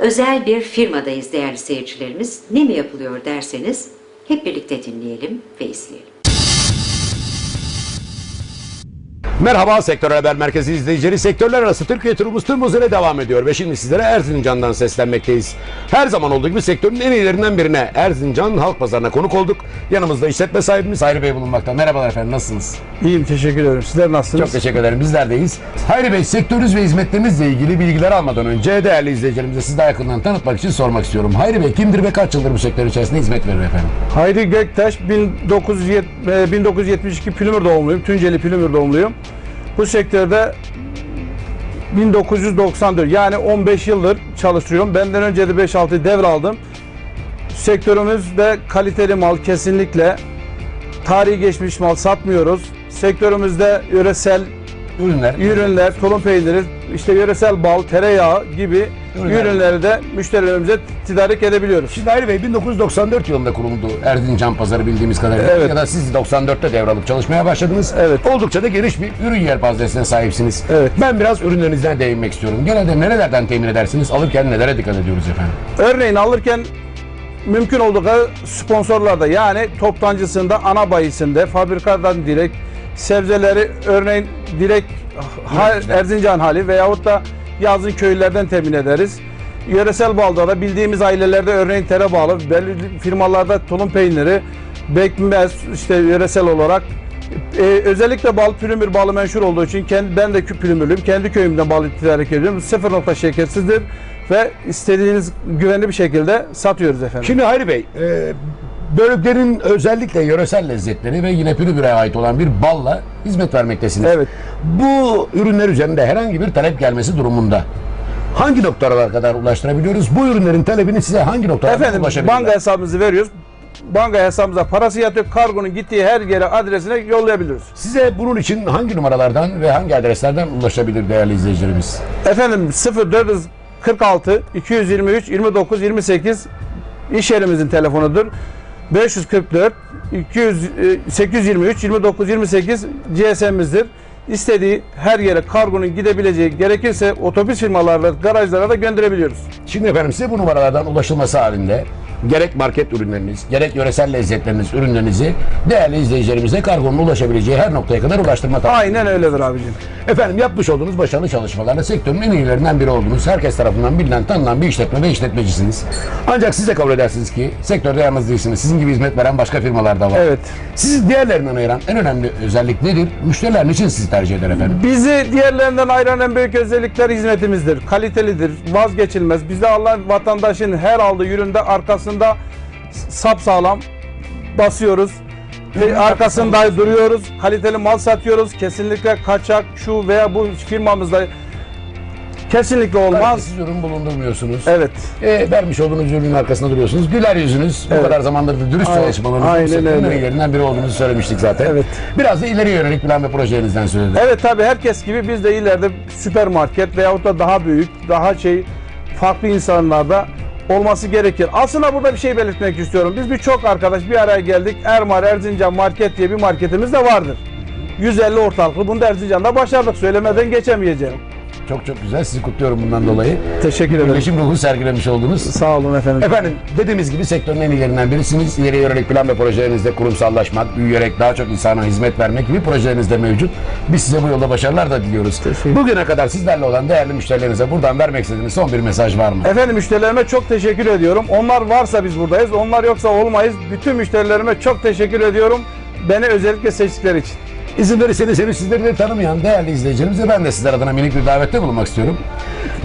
özel bir firmadayız değerli seyircilerimiz. Ne mi yapılıyor derseniz hep birlikte dinleyelim ve izleyelim. Merhaba Sektör Haber Merkezi izleyicileri. Sektörler arası Türkiye turumuz tüm hızıyla devam ediyor ve şimdi sizlere Erzincan'dan seslenmekteyiz. Her zaman olduğu gibi sektörün en iyilerinden birine Erzincan Halk Pazarı'na konuk olduk. Yanımızda işletme sahibimiz Hayri Bey bulunmakta. Merhabalar efendim nasılsınız? İyiyim teşekkür ederim. Sizler nasılsınız? Çok teşekkür ederim. Bizlerdeyiz. Hayri Bey sektörünüz ve hizmetlerimizle ilgili bilgiler almadan önce değerli izleyicilerimize sizi daha yakından tanıtmak için sormak istiyorum. Hayri Bey kimdir ve kaç yıldır bu sektör içerisinde hizmet verir efendim? Hayri Göktaş 1970, e, 1972 Plümür doğumluyum. Tunceli Plümür doğumluyum. Bu sektörde 1994 yani 15 yıldır çalışıyorum. Benden önce de 5-6 devraldım. Sektörümüzde kaliteli mal kesinlikle tarihi geçmiş mal satmıyoruz. Sektörümüzde yöresel Ürünler. ürünler, tulum peyniri, işte yöresel bal, tereyağı gibi Ürünler. ürünleri de müşterilerimize tedarik edebiliyoruz. Şimdi Hayri Bey 1994 yılında kuruldu Erzincan Pazarı bildiğimiz kadarıyla. Evet. Ya da siz 94'te devralıp çalışmaya başladınız. Evet. Oldukça da geniş bir ürün yelpazesine sahipsiniz. Evet. Ben biraz ürünlerinizden değinmek istiyorum. Genelde nerelerden temin edersiniz? Alırken nelere dikkat ediyoruz efendim? Örneğin alırken mümkün olduğu kadar sponsorlarda yani toptancısında, ana bayisinde, fabrikadan direkt sebzeleri örneğin direkt ha-. Erzincan hali veyahut da yazın köylerden temin ederiz. Yöresel balda da bildiğimiz ailelerde örneğin tere bağlı, belli firmalarda tulum peyniri, bekmez işte yöresel olarak ee, özellikle bal pülümür balı menşur olduğu için kendi, ben de pülümürlüyüm. Kendi köyümden bal tedarik ediyorum. Sıfır nokta şekersizdir ve istediğiniz güvenli bir şekilde satıyoruz efendim. Şimdi Hayri Bey, e, bölüklerin özellikle yöresel lezzetleri ve yine pürübüre ait olan bir balla hizmet vermektesiniz. Evet. Bu ürünler üzerinde herhangi bir talep gelmesi durumunda hangi noktalara kadar ulaştırabiliyoruz? Bu ürünlerin talebini size hangi noktalara Efendim ulaşabilirler? banka hesabımızı veriyoruz. Banka hesabımıza parası yatıyor. Kargonun gittiği her yere adresine yollayabiliyoruz. Size bunun için hangi numaralardan ve hangi adreslerden ulaşabilir değerli izleyicilerimiz? Efendim 0446 223 29 28 iş yerimizin telefonudur. 544 200 e, 823 29 28 GSM'imizdir. İstediği her yere kargonun gidebileceği gerekirse otobüs firmalarla garajlara da gönderebiliyoruz. Şimdi efendim size bu numaralardan ulaşılması halinde gerek market ürünleriniz, gerek yöresel lezzetleriniz, ürünlerinizi değerli izleyicilerimize kargonun ulaşabileceği her noktaya kadar ulaştırma tabii. Aynen öyledir abicim. Efendim yapmış olduğunuz başarılı çalışmalarla sektörün en iyilerinden biri oldunuz. Herkes tarafından bilinen, tanınan bir işletme ve işletmecisiniz. Ancak siz de kabul edersiniz ki sektörde yalnız değilsiniz. Sizin gibi hizmet veren başka firmalar da var. Evet. Sizi diğerlerinden ayıran en önemli özellik nedir? Müşteriler niçin sizi tercih eder efendim? Bizi diğerlerinden ayıran en büyük özellikler hizmetimizdir. Kalitelidir, vazgeçilmez. Bizde Allah vatandaşın her aldığı üründe arkasında sapsağlam basıyoruz. Ve arkasında duruyoruz. Kaliteli mal satıyoruz. Kesinlikle kaçak şu veya bu firmamızda kesinlikle olmaz. Kalitesiz ürün bulundurmuyorsunuz. Evet. E, vermiş olduğunuz ürünün arkasında duruyorsunuz. Güler yüzünüz. Bu Evet. kadar zamandır da dürüst çalışmalarınız. aynen bu sektörün öyle. en iyilerinden biri olduğunuzu söylemiştik zaten. Evet. Biraz da ileri yönelik plan ve projelerinizden edelim. Evet tabii herkes gibi biz de ileride süpermarket veyahut da daha büyük, daha şey farklı insanlarda olması gerekir. Aslında burada bir şey belirtmek istiyorum. Biz birçok arkadaş bir araya geldik. Ermar Erzincan Market diye bir marketimiz de vardır. 150 ortalıklı. Bunu da Erzincan'da başardık. Söylemeden geçemeyeceğim. Çok çok güzel. Sizi kutluyorum bundan dolayı. Teşekkür ederim. Birleşim ruhu sergilemiş oldunuz. Sağ olun efendim. Efendim dediğimiz gibi sektörün en iyilerinden birisiniz. İleri yönelik plan ve projelerinizde kurumsallaşmak, büyüyerek daha çok insana hizmet vermek gibi projeleriniz de mevcut. Biz size bu yolda başarılar da diliyoruz. Teşekkür- Bugüne kadar sizlerle olan değerli müşterilerinize buradan vermek istediğiniz son bir mesaj var mı? Efendim müşterilerime çok teşekkür ediyorum. Onlar varsa biz buradayız. Onlar yoksa olmayız. Bütün müşterilerime çok teşekkür ediyorum. Beni özellikle seçtikleri için. İzin verirseniz henüz sizleri de tanımayan değerli izleyicilerimize ben de sizler adına minik bir davette bulunmak istiyorum.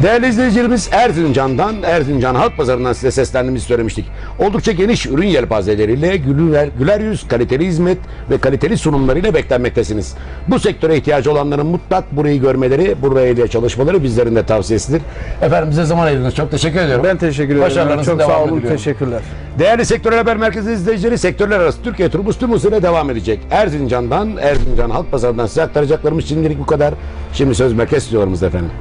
Değerli izleyicilerimiz Erzincan'dan, Erzincan Halk Pazarı'ndan size seslendiğimizi söylemiştik. Oldukça geniş ürün yelpazeleriyle güler, güler yüz, kaliteli hizmet ve kaliteli sunumlarıyla beklenmektesiniz. Bu sektöre ihtiyacı olanların mutlak burayı görmeleri, buraya ile çalışmaları bizlerin de tavsiyesidir. Efendim bize zaman ayırdınız. Çok teşekkür ediyorum. Ben teşekkür ederim. Başarılarınızın Çok sağ olun. diliyorum. Teşekkürler. Değerli Sektör Haber Merkezi izleyicileri sektörler arası Türkiye tüm hızıyla devam edecek. Erzincan'dan, Erzincan Halk Pazarı'ndan size aktaracaklarımız şimdilik bu kadar. Şimdi söz merkez stüdyolarımızda efendim.